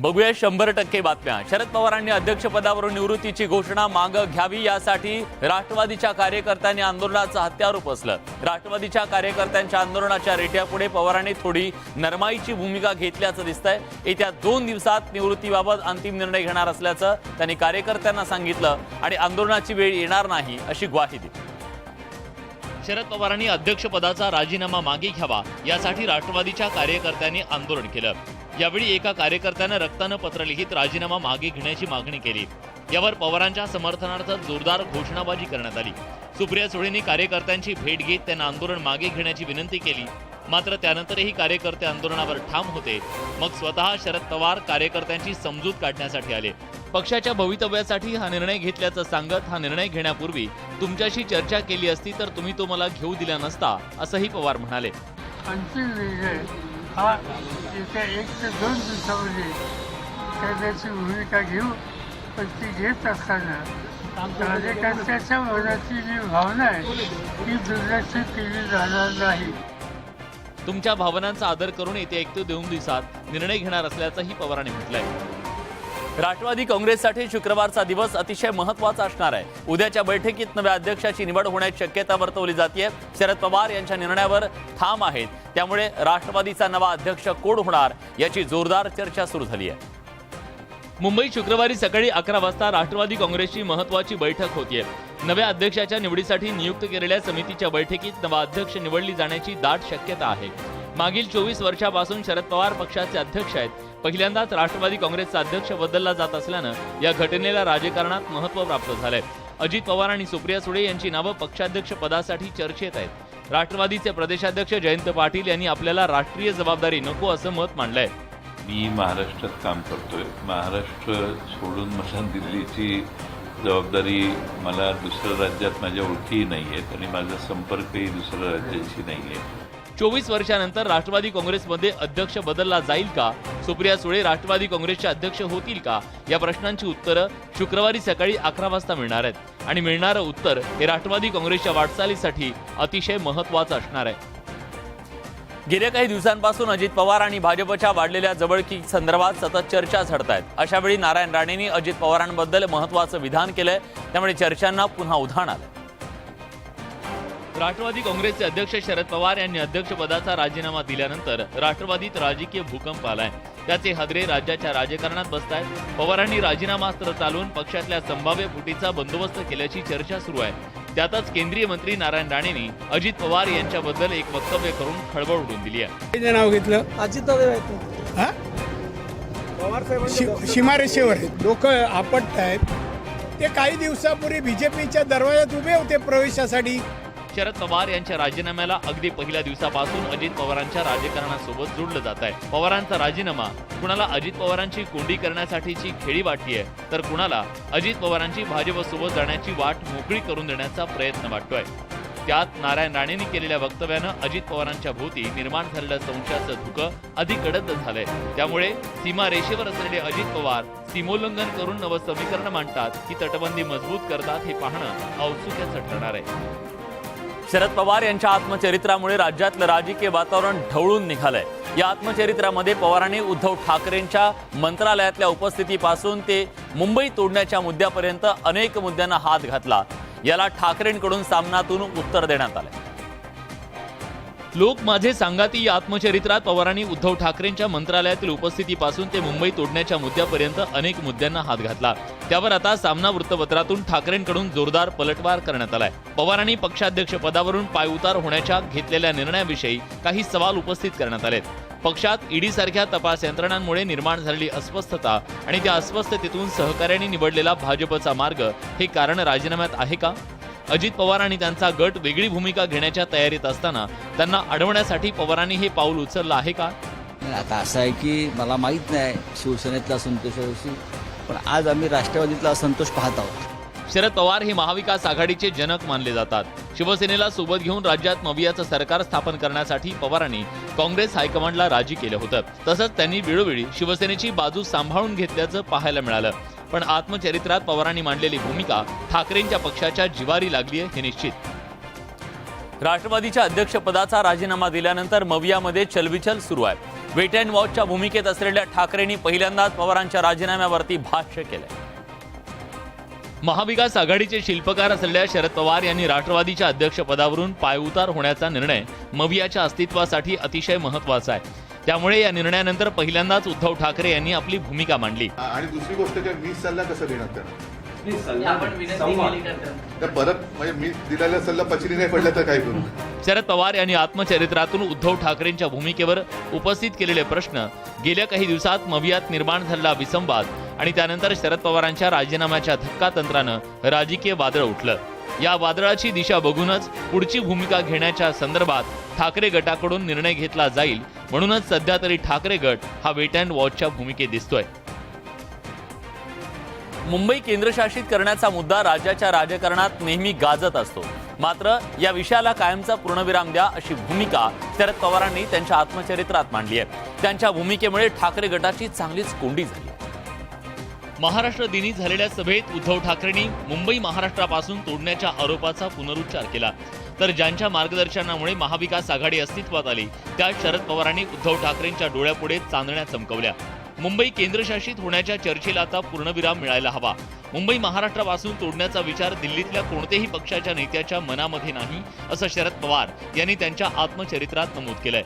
बघूया शंभर टक्के बातम्या. शरद पवारांनी अध्यक्षपदावरून निवृत्तीची घोषणा मागं घ्यावी यासाठी राष्ट्रवादीच्या कार्यकर्त्यांनी आंदोलनाचं हत्यार उपसलं राष्ट्रवादीच्या कार्यकर्त्यांच्या आंदोलनाच्या रेट्यापुढे पवारांनी थोडी नरमाईची भूमिका घेतल्याचं दिसतंय. येत्या दोन दिवसात निवृत्तीबाबत अंतिम निर्णय घेणार असल्याचं त्यांनी कार्यकर्त्यांना सांगितलं आणि आंदोलनाची वेळ येणार नाही अशी ग्वाही दिली. शरद पवारांनी अध्यक्षपदाचा राजीनामा मागे घ्यावा यासाठी राष्ट्रवादीच्या कार्यकर्त्यांनी आंदोलन केलं. यावेळी एका कार्यकर्त्यानं रक्तानं पत्र लिहित राजीनामा मागे घेण्याची मागणी केली. यावर पवारांच्या समर्थनार्थ जोरदार घोषणाबाजी करण्यात आली. सुप्रिया सुळेंनी कार्यकर्त्यांची भेट घेत त्यांना आंदोलन मागे घेण्याची विनंती केली. मात्र त्यानंतरही कार्यकर्ते आंदोलनावर ठाम होते. मग स्वतः शरद पवार कार्यकर्त्यांची समजूत काढण्यासाठी आले. पक्षाच्या भवितव्यासाठी हा निर्णय घेतल्याचं सांगत हा निर्णय घेण्यापूर्वी तुमच्याशी चर्चा केली असती तर तुम्ही तो मला घेऊ दिला नसता असंही पवार म्हणाले. हा येत्या एक ते दोन दिवसामध्ये कायद्याची भूमिका घेऊ पण ती घेत असताना कार्यकर्त्याच्या मनाची जी भावना आहे ती दुर्लक्षित केली जाणार नाही. तुमच्या भावनांचा आदर करून येत्या एक ते दोन दिवसात निर्णय घेणार असल्याचंही पवारांनी म्हटलंय. राष्ट्रवादी काँग्रेससाठी शुक्रवारचा दिवस अतिशय महत्त्वाचा असणार आहे. उद्याच्या बैठकीत नव्या अध्यक्षाची निवड होण्याची शक्यता वर्तवली जाते शरद पवार यांच्या निर्णयावर ठाम आहेत. त्यामुळे राष्ट्रवादीचा नवा अध्यक्ष कोण होणार याची जोरदार चर्चा सुरू झाली आहे. मुंबईत शुक्रवारी सकाळी अकरा वाजता राष्ट्रवादी काँग्रेसची महत्वाची बैठक होतीये. नव्या अध्यक्षाच्या निवडीसाठी नियुक्त केलेल्या समितीच्या बैठकीत नवा अध्यक्ष निवडली जाण्याची दाट शक्यता आहे. मागील चोवीस वर्षापासून शरद पवार पक्षाचे अध्यक्ष आहेत. पहिल्यांदाच राष्ट्रवादी काँग्रेसचा अध्यक्ष बदलला जात असल्यानं या घटनेला राजकारणात महत्त्व प्राप्त झालंय. अजित पवार आणि सुप्रिया सुळे यांची नावं पक्षाध्यक्ष पदासाठी चर्चेत आहेत. राष्ट्रवादीचे प्रदेशाध्यक्ष जयंत पाटील यांनी आपल्याला राष्ट्रीय जबाबदारी नको असं मत मांडलंय. मी महाराष्ट्रात काम करतोय. महाराष्ट्र सोडून मला दिल्लीची जबाबदारी मला दुसऱ्या राज्यात माझ्या ओळखीही नाही आहेत आणि माझा संपर्कही दुसऱ्या राज्याशी नाही आहे चोवीस वर्षानंतर राष्ट्रवादी काँग्रेसमध्ये अध्यक्ष बदलला जाईल का? सुप्रिया सुळे राष्ट्रवादी काँग्रेसचे अध्यक्ष होतील का? या प्रश्नांची उत्तरं शुक्रवारी सकाळी अकरा वाजता मिळणार आहेत. आणि मिळणारं उत्तर हे राष्ट्रवादी काँग्रेसच्या वाटचालीसाठी अतिशय महत्वाचं असणार आहे. गेल्या काही दिवसांपासून अजित पवार आणि भाजपच्या वाढलेल्या जवळकी संदर्भात सतत चर्चा झडत आहेत अशावेळी नारायण राणेंनी अजित पवारांबद्दल महत्वाचं विधान केलंय. त्यामुळे चर्चांना पुन्हा उधाण आलं. राष्ट्रवादी काँग्रेसचे अध्यक्ष शरद पवार यांनी अध्यक्षपदाचा राजीनामा दिल्यानंतर राष्ट्रवादीत राजकीय भूकंप आलाय. त्याचे हादरे राज्याच्या राजकारणात बसतायत. पवारांनी राजीनामास्त्र चालवून पक्षातल्या संभाव्य फुटीचा बंदोबस्त केल्याची चर्चा सुरू आहे. त्यातच केंद्रीय मंत्री नारायण राणेंनी अजित पवार यांच्याबद्दल एक वक्तव्य करून खळबळ उडून दिली आहे. नाव घेतलं? हा? शि- सीमारेषेवर लोक आपट आहेत ते काही दिवसापूर्वी बीजेपीच्या दरवाजात उभे होते प्रवेशासाठी. शरद पवार यांच्या राजीनाम्याला अगदी पहिल्या दिवसापासून अजित पवारांच्या राजकारणासोबत जोडलं जात आहे. पवारांचा राजीनामा कुणाला अजित पवारांची कोंडी करण्यासाठीची खेळी वाटतीये तर कुणाला अजित पवारांची भाजपसोबत जाण्याची वाट मोकळी करून देण्याचा प्रयत्न वाटतोय. त्यात नारायण राणेंनी केलेल्या वक्तव्यानं अजित पवारांच्या भोवती निर्माण झालेल्या संशयाचं धुकं अधिक कडक झालंय. त्यामुळे सीमा रेषेवर असलेले अजित पवार सीमोल्लंघन करून नवं समीकरण मांडतात की तटबंदी मजबूत करतात हे पाहणं औत्सुक्याचं ठरणार आहे. शरद पवार यांच्या आत्मचरित्रामुळे राज्यातलं राजकीय वातावरण ढवळून निघालंय. या आत्मचरित्रामध्ये पवारांनी उद्धव ठाकरेंच्या मंत्रालयातल्या उपस्थितीपासून ते मुंबई तोडण्याच्या मुद्द्यापर्यंत अनेक मुद्द्यांना हात घातला. याला ठाकरेंकडून सामनातून उत्तर देण्यात आलंय. लोक माझे सांगाती या आत्मचरित्रात पवारांनी उद्धव ठाकरेंच्या मंत्रालयातील उपस्थितीपासून ते मुंबई तोडण्याच्या मुद्द्यापर्यंत अनेक मुद्द्यांना हात घातला. त्यावर आता सामना वृत्तपत्रातून ठाकरेंकडून जोरदार पलटवार करण्यात आलाय. पवारांनी पक्षाध्यक्ष पदावरून पायउतार होण्याच्या घेतलेल्या निर्णयाविषयी काही सवाल उपस्थित करण्यात आलेत. पक्षात ईडी सारख्या तपास यंत्रणांमुळे निर्माण झालेली अस्वस्थता आणि त्या अस्वस्थतेतून सहकार्याने निवडलेला भाजपचा मार्ग हे कारण राजीनाम्यात आहे का? अजित पवार आणि त्यांचा गट वेगळी भूमिका घेण्याच्या तयारीत असताना त्यांना अडवण्यासाठी पवारांनी हे पाऊल उचललं आहे का? आता असं आहे की मला माहीत नाही शिवसेनेतला असंतोषाविषयी पण आज आम्ही राष्ट्रवादीतला असंतोष पाहत आहोत. शरद पवार हे महाविकास आघाडीचे जनक मानले जातात. शिवसेनेला सोबत घेऊन राज्यात मवियाचं सरकार स्थापन करण्यासाठी पवारांनी काँग्रेस हायकमांडला राजी केलं होतं. तसंच त्यांनी वेळोवेळी शिवसेनेची बाजू सांभाळून घेतल्याचं पाहायला मिळालं. पण आत्मचरित्रात पवारांनी मांडलेली भूमिका ठाकरेंच्या पक्षाच्या जिवारी लागली आहे हे निश्चित. राष्ट्रवादीच्या अध्यक्षपदाचा राजीनामा दिल्यानंतर मवियामध्ये चलबिचल सुरू आहे. वेट अँड वॉचच्या भूमिकेत असलेल्या ठाकरेंनी पहिल्यांदाच पवारांच्या राजीनाम्यावरती भाष्य केलंय. महाविकास आघाडीचे शिल्पकार असलेल्या शरद पवार यांनी राष्ट्रवादीच्या अध्यक्षपदावरून पायउतार होण्याचा निर्णय मवियाच्या अस्तित्वासाठी अतिशय महत्त्वाचा आहे. त्यामुळे या निर्णयानंतर पहिल्यांदाच उद्धव ठाकरे यांनी आपली भूमिका मांडली. आणि दुसरी गोष्ट काय मी सल्ला कसा देणार परत म्हणजे मी दिलेला सल्ला पचनी नाही पडला तर काय करू? शरद पवार यांनी आत्मचरित्रातून उद्धव ठाकरेंच्या भूमिकेवर उपस्थित केलेले प्रश्न गेल्या काही दिवसात मवियात निर्माण झालेला विसंवाद आणि त्यानंतर शरद पवारांच्या राजीनाम्याच्या धक्का तंत्रानं राजकीय वादळ उठलं. या वादळाची दिशा बघूनच पुढची भूमिका घेण्याच्या संदर्भात ठाकरे गटाकडून निर्णय घेतला जाईल म्हणूनच सध्या तरी ठाकरे गट हा वेट अँड वॉचच्या भूमिकेत दिसतोय. मुंबई केंद्रशासित करण्याचा मुद्दा राज्याच्या राजकारणात नेहमी गाजत असतो. मात्र या विषयाला कायमचा पूर्णविराम द्या अशी भूमिका शरद पवारांनी त्यांच्या आत्मचरित्रात मांडली आहे. त्यांच्या भूमिकेमुळे ठाकरे गटाची चांगलीच कोंडी झाली महाराष्ट्र दिनी झालेल्या सभेत उद्धव ठाकरेंनी मुंबई महाराष्ट्रापासून तोडण्याच्या आरोपाचा पुनरुच्चार केला. तर ज्यांच्या मार्गदर्शनामुळे महाविकास आघाडी अस्तित्वात आली त्या शरद पवारांनी उद्धव ठाकरेंच्या डोळ्यापुढे चांदण्या चमकवल्या. मुंबई केंद्रशासित होण्याच्या चर्चेला आता पूर्णविराम मिळायला हवा. मुंबई महाराष्ट्रापासून तोडण्याचा विचार दिल्लीतल्या कोणत्याही पक्षाच्या नेत्याच्या मनामध्ये नाही असं शरद पवार यांनी त्यांच्या आत्मचरित्रात नमूद केलंय.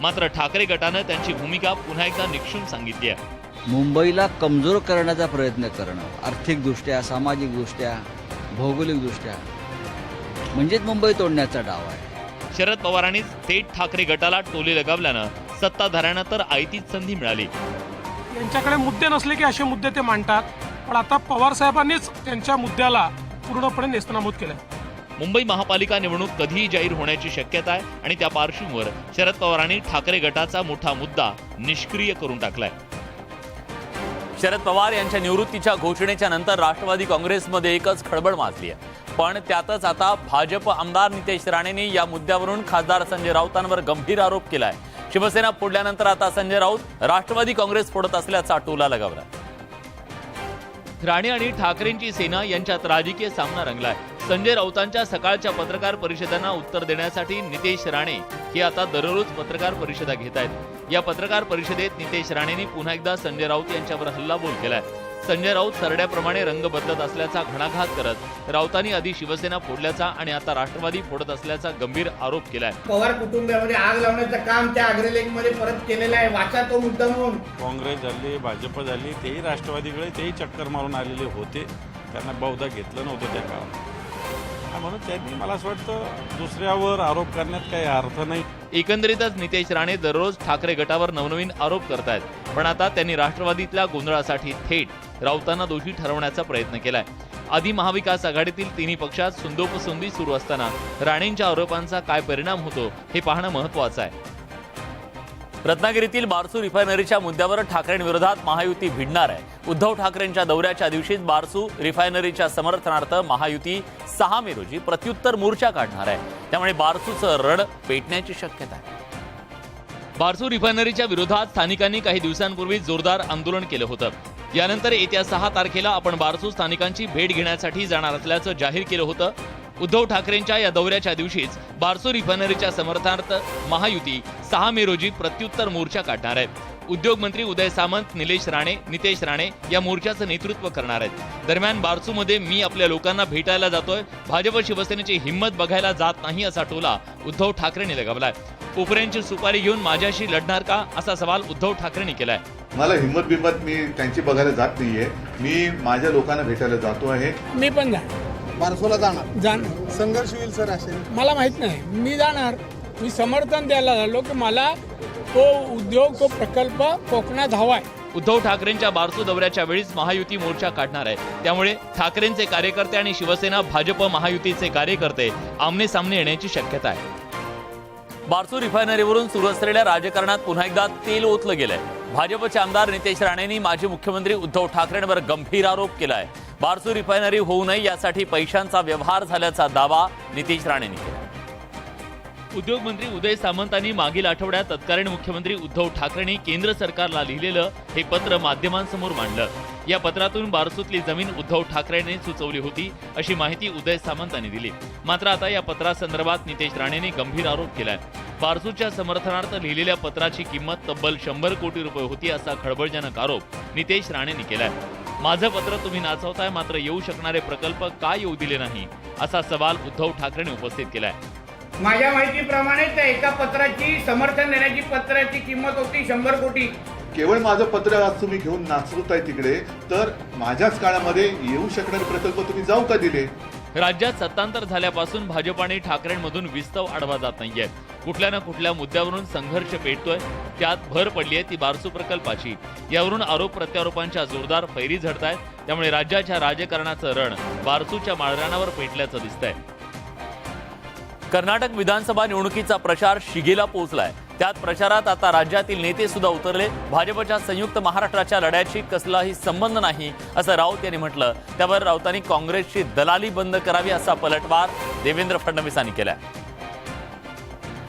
मात्र ठाकरे गटानं त्यांची भूमिका पुन्हा एकदा निक्षून सांगितली आहे. मुंबईला कमजोर करण्याचा प्रयत्न करणं आर्थिकदृष्ट्या सामाजिकदृष्ट्या भौगोलिकदृष्ट्या म्हणजेच मुंबई तोडण्याचा डाव आहे. शरद पवारांनीच थेट ठाकरे गटाला टोले लगावल्यानं सत्ताधाऱ्यांना तर आयतीच संधी मिळाली. यांच्याकडे मुद्दे नसले की असे मुद्दे ते मांडतात. पण आता पवार साहेबांनीच त्यांच्या मुद्द्याला पूर्णपणे नेस्तनाबूत केलंय. मुंबई महापालिका निवडणूक कधीही जाहीर होण्याची शक्यता आहे आणि त्या पार्श्वभूमीवर शरद पवारांनी ठाकरे गटाचा मोठा मुद्दा निष्क्रिय करून टाकलाय. शरद पवार यांच्या निवृत्तीच्या घोषणेच्या नंतर राष्ट्रवादी काँग्रेसमध्ये एकच खळबळ माजली आहे पण त्यातच आता भाजप आमदार नितेश राणेंनी या मुद्द्यावरून खासदार संजय राऊतांवर गंभीर आरोप केलाय. शिवसेना फोडल्यानंतर आता संजय राऊत राष्ट्रवादी काँग्रेस फोडत असल्याचा टोला लगावला. राणे आणि ठाकरेंची सेना यांच्यात राजकीय सामना रंगलाय. संजय राऊतांच्या सकाळच्या पत्रकार परिषदांना उत्तर देण्यासाठी नितेश राणे हे आता दररोज पत्रकार परिषदा घेत आहेत या पत्रकार परिषदेत नितेश राणेंनी पुन्हा एकदा संजय राऊत यांच्यावर हल्लाबोल केलाय. संजय राऊत सरड्याप्रमाणे रंग बदलत असल्याचा घणाघात करत राऊतांनी आधी शिवसेना फोडल्याचा आणि आता राष्ट्रवादी फोडत असल्याचा गंभीर आरोप केलाय. पवार कुटुंबियामध्ये आग लावण्याचं काम त्या अग्रलेखमध्ये परत केलेलं आहे. वाचा तो मुद्दा म्हणून. काँग्रेस झाली भाजप झाली तेही राष्ट्रवादीकडे तेही चक्कर मारून आलेले होते. त्यांना बहुधा घेतलं नव्हतं त्या काळात. म्हणून त्यांनी मला असं वाटतं दुसऱ्यावर आरोप करण्यात काही अर्थ नाही. एकंदरीतच नितेश राणे दररोज ठाकरे गटावर नवनवीन आरोप करतायत. पण आता त्यांनी राष्ट्रवादीतल्या गोंधळासाठी थेट राऊतांना दोषी ठरवण्याचा प्रयत्न केलाय. आधी महाविकास आघाडीतील तिन्ही पक्षात सुंदोपसुंदी सुरू असताना राणेंच्या आरोपांचा काय परिणाम होतो हे पाहणं महत्वाचं आहे. रत्नागिरीतील बारसू रिफायनरीच्या मुद्द्यावर ठाकरेंविरोधात महायुती भिडणार आहे. उद्धव ठाकरेंच्या दौऱ्याच्या दिवशीच बारसू रिफायनरीच्या समर्थनार्थ महायुती सहा मे रोजी प्रत्युत्तर मोर्चा काढणार आहे. त्यामुळे बारसूचं रण पेटण्याची शक्यता आहे. बारसू रिफायनरीच्या विरोधात स्थानिकांनी काही दिवसांपूर्वी जोरदार आंदोलन केलं होतं. यानंतर येत्या सहा तारखेला आपण बारसू स्थानिकांची भेट घेण्यासाठी जाणार असल्याचं जाहीर केलं होतं. उद्धव ठाकरेंच्या या दौऱ्याच्या दिवशीच बारसू रिफायनरीच्या समर्थनार्थ महायुती सहा मे रोजी प्रत्युत्तर मोर्चा काढणार आहे. उद्योगमंत्री उदय सामंत निलेश राणे नितेश राणे या मोर्चाचं नेतृत्व करणार आहेत. दरम्यान बारसूमध्ये मी आपल्या लोकांना भेटायला जातोय. भाजप शिवसेनेची हिंमत बघायला जात नाही असा टोला उद्धव ठाकरेंनी लगावलाय. उपऱ्यांची सुपारी घेऊन माझ्याशी लढणार का? असा सवाल उद्धव ठाकरेंनी केलाय. मला हिंमत बिंमत मी त्यांची बघायला जात नाहीये. मी माझ्या लोकांना भेटायला जातो आहे. मी पण जाणार. बारसोला जाणार. जाणार. संघर्ष होईल सर असेल मला माहीत नाही. मी जाणार. मी समर्थन द्यायला झालो की मला तो उद्योग तो प्रकल्प कोकणात हवाय. उद्धव ठाकरेंच्या बारसू दौऱ्याच्या वेळीच महायुती मोर्चा काढणार आहे. त्यामुळे ठाकरेंचे कार्यकर्ते आणि शिवसेना भाजप महायुतीचे कार्यकर्ते आमने सामने येण्याची शक्यता आहे. बारसू रिफायनरीवरून सुरू असलेल्या राजकारणात पुन्हा एकदा तेल ओतलं गेलंय. भाजपचे आमदार नितेश राणेंनी माजी मुख्यमंत्री उद्धव ठाकरेंवर गंभीर आरोप केलाय. बारसू रिफायनरी होऊ नये यासाठी पैशांचा व्यवहार झाल्याचा दावा नितेश राणेंनी केला उद्योगमंत्री उदय सामंतांनी मागील आठवड्यात तत्कालीन मुख्यमंत्री उद्धव ठाकरेंनी केंद्र सरकारला लिहिलेलं हे पत्र माध्यमांसमोर मांडलं. या पत्रातून बारसूतली जमीन उद्धव ठाकरेंनी सुचवली होती अशी माहिती उदय सामंतांनी दिली. मात्र आता या पत्रासंदर्भात नितेश राणेंनी गंभीर आरोप केलाय. बारसूच्या समर्थनार्थ लिहिलेल्या पत्राची किंमत तब्बल शंभर कोटी रुपये होती असा खळबळजनक आरोप नितेश राणेंनी केलाय. माझं पत्र तुम्ही नाचवताय मात्र येऊ शकणारे प्रकल्प का येऊ दिले नाही असा सवाल उद्धव ठाकरेंनी उपस्थित केलाय. माझ्या माहितीप्रमाणे त्या एका पत्राची समर्थन देण्याची पत्राची किंमत होती शंभर कोटी. केवळ माझं पत्र आज तुम्ही घेऊन नाचवताय तिकडे तर माझ्याच काळामध्ये येऊ शकणारे प्रकल्प तुम्ही जाऊ का दिले? राज्यात सत्तांतर झाल्यापासून भाजप आणि ठाकरेंमधून विस्तव आढवा जात नाहीये. कुठल्या ना कुठल्या मुद्द्यावरून संघर्ष पेटतोय त्यात भर पडली आहे ती बारसू प्रकल्पाची. यावरून आरोप प्रत्यारोपांच्या जोरदार फैरी झडतायत त्यामुळे राज्याच्या राजकारणाचं रण बारसूच्या माळरानावर पेटल्याचं दिसतंय. कर्नाटक विधानसभा निवडणुकीचा प्रचार शिगेला पोहोचलाय. त्यात प्रचारात आता राज्यातील नेते सुद्धा उतरले. भाजपच्या संयुक्त महाराष्ट्राच्या लढ्याशी कसलाही संबंध नाही असं राऊत यांनी म्हटलं. त्यावर राऊतांनी काँग्रेसची दलाली बंद करावी असा पलटवार देवेंद्र फडणवीसांनी केला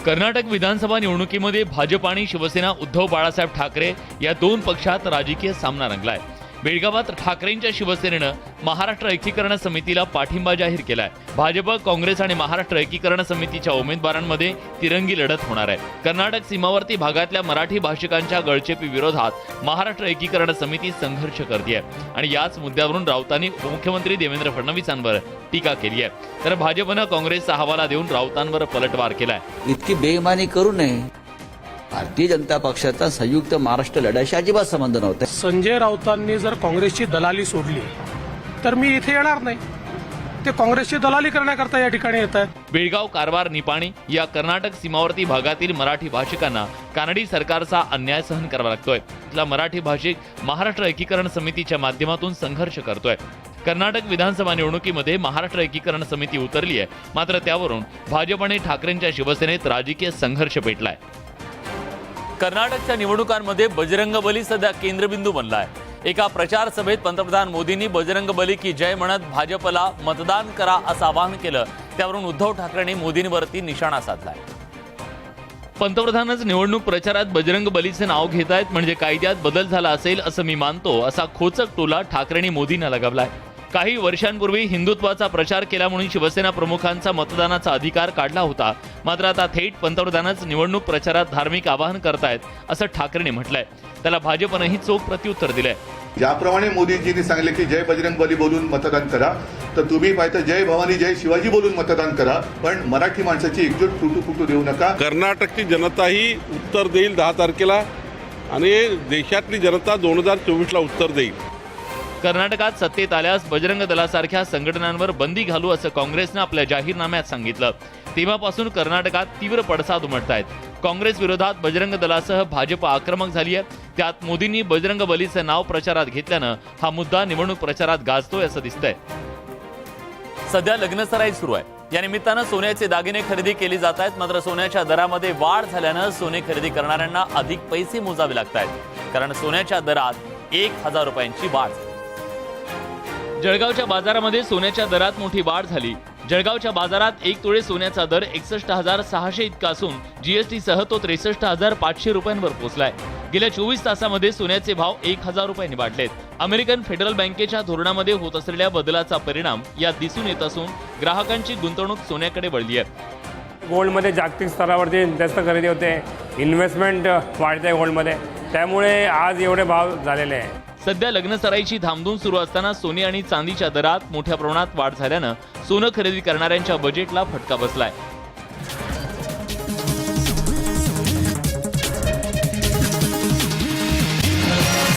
कर्नाटक विधानसभा निवडणुकीमध्ये भाजप आणि शिवसेना उद्धव बाळासाहेब ठाकरे या दोन पक्षात राजकीय सामना रंगलाय. बेळगावात ठाकरेंच्या शिवसेनेनं महाराष्ट्र एकीकरण समितीला पाठिंबा जाहीर केलाय. भाजप काँग्रेस आणि महाराष्ट्र एकीकरण समितीच्या उमेदवारांमध्ये तिरंगी लढत होणार आहे. कर्नाटक सीमावर्ती भागातल्या मराठी भाषिकांच्या गळचेपी विरोधात महाराष्ट्र एकीकरण समिती संघर्ष करते आणि याच मुद्द्यावरून राऊतांनी मुख्यमंत्री देवेंद्र फडणवीसांवर टीका केली आहे तर भाजपनं काँग्रेसचा हवाला देऊन राऊतांवर पलटवार केलाय. इतकी बेईमानी करू नये. भारतीय जनता पक्षाचा संयुक्त महाराष्ट्र लढ्याशी अजिबात संबंध नव्हता. संजय राऊतांनी जर काँग्रेसची दलाली सोडली तर मी इथे येणार नाही. ते काँग्रेसची दलाली करण्याकरता या ठिकाणी येत आहेत. बेळगाव कारवार निपाणी या कर्नाटक सीमावर्ती भागातील मराठी भाषिकांना कानडी सरकारचा अन्याय सहन करावा लागतोय. इथला मराठी भाषिक महाराष्ट्र एकीकरण समितीच्या माध्यमातून संघर्ष करतोय. कर्नाटक विधानसभा निवडणुकीमध्ये महाराष्ट्र एकीकरण समिती उतरली आहे. मात्र त्यावरून भाजप आणि ठाकरेंच्या शिवसेनेत राजकीय संघर्ष पेटलाय. कर्नाटकच्या निवडणुकांमध्ये बजरंग बली सध्या केंद्रबिंदू बनला आहे एका प्रचार सभेत पंतप्रधान मोदींनी बजरंग बली की जय म्हणत भाजपला मतदान करा असं आवाहन केलं. त्यावरून उद्धव ठाकरेंनी मोदींवरती निशाणा साधलाय. पंतप्रधानच निवडणूक प्रचारात बजरंग बलीचे नाव घेत आहेत म्हणजे कायद्यात बदल झाला असेल असं मी मानतो असा खोचक टोला ठाकरेंनी मोदींना लगावलाय. काही वर्षांपूर्वी हिंदुत्वाचा प्रचार केला म्हणून शिवसेना प्रमुखांचा मतदानाचा अधिकार काढला होता. मात्र आता थेट पंतप्रधानच निवडणूक प्रचारात धार्मिक आवाहन करतायत असं ठाकरेंनी म्हटलंय. त्याला भाजपनंही चोख प्रत्युत्तर दिलंय. ज्याप्रमाणे मोदीजींनी सांगितले की जय बजरंग बली बोलून मतदान करा तर तुम्ही पाहिजे जय भवानी जय शिवाजी बोलून मतदान करा पण मराठी माणसाची एकजूट फुटू फुटू देऊ नका. कर्नाटकची जनता ही उत्तर देईल दहा तारखेला आणि देशातली जनता दोन हजार चोवीसला उत्तर देईल. कर्नाटकात सत्तेत आल्यास बजरंग दलासारख्या संघटनांवर बंदी घालू असं काँग्रेसनं आपल्या जाहीरनाम्यात सांगितलं. तेव्हापासून कर्नाटकात तीव्र पडसाद उमटतायत. काँग्रेस विरोधात बजरंग दलासह भाजप आक्रमक झाली आहे त्यात मोदींनी बजरंग बलीचं नाव प्रचारात घेतल्यानं हा मुद्दा निवडणूक प्रचारात गाजतोय असं दिसतंय. सध्या लग्नसराई सुरू आहे. या निमित्तानं सोन्याचे दागिने खरेदी केली जात आहेत मात्र सोन्याच्या दरामध्ये वाढ झाल्यानं सोने खरेदी करणाऱ्यांना अधिक पैसे मोजावे लागत आहेत कारण सोन्याच्या दरात एक हजार रुपयांची वाढ. झाली. जळगावच्या बाजारामध्ये सोन्याच्या दरात मोठी वाढ झाली. जळगावच्या बाजारात एक तोळे सोन्याचा दर एकसष्ट हजार सहाशे इतका असून जीएसटी सह तो त्रेसष्ट हजार पाचशे रुपयांवर पोहोचलाय. गेल्या चोवीस तासामध्ये सोन्याचे भाव एक हजार रुपयांनी वाढलेत अमेरिकन फेडरल बँकेच्या धोरणामध्ये होत असलेल्या बदलाचा परिणाम यात दिसून येत असून ग्राहकांची गुंतवणूक सोन्याकडे वळली आहे. गोल्डमध्ये जागतिक स्तरावरती जास्त खरेदी होते. इन्व्हेस्टमेंट वाढते गोल्डमध्ये. त्यामुळे आज एवढे भाव झालेले आहे सध्या लग्नसराईची धामधूम सुरू असताना सोने आणि चांदीच्या दरात मोठ्या प्रमाणात वाढ झाल्यानं सोनं खरेदी करणाऱ्यांच्या बजेटला फटका बसलाय.